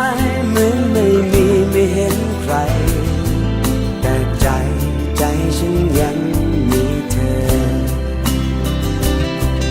ย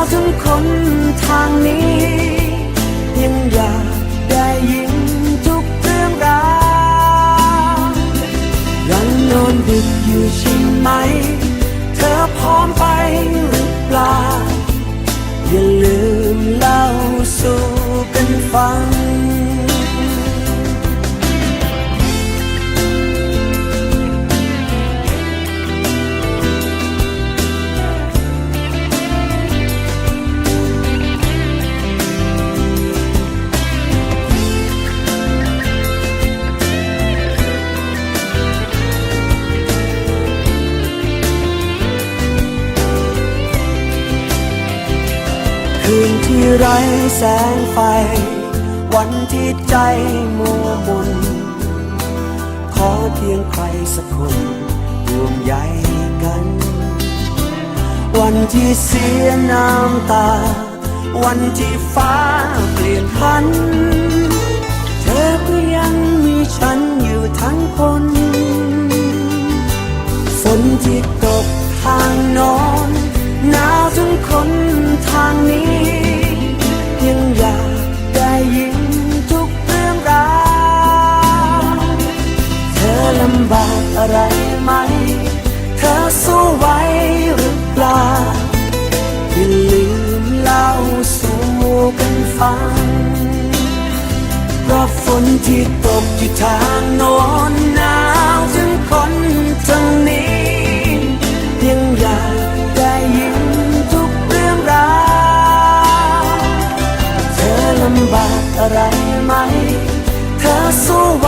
ทั้ง คนทางนี้ ที่ไร้แสงไฟ วันที่ใจมัวมนขอเพียงใครสักคนห่วงใยกัน วันที่เสียน้ำตา วันที่ฟ้าเปลี่ยนพันำบากอะไรไหม เธอสู้ไหวหรือเปล่า อย่าลืมเล่าสู่กันฟัง เพราะฝนที่ตกอยู่ทางโน้นหนาวถึงคนทางนี้ ยังอยากได้ยินทุกเรื่องราวเธอลำบากอะไรไหม เธอสู้ไหว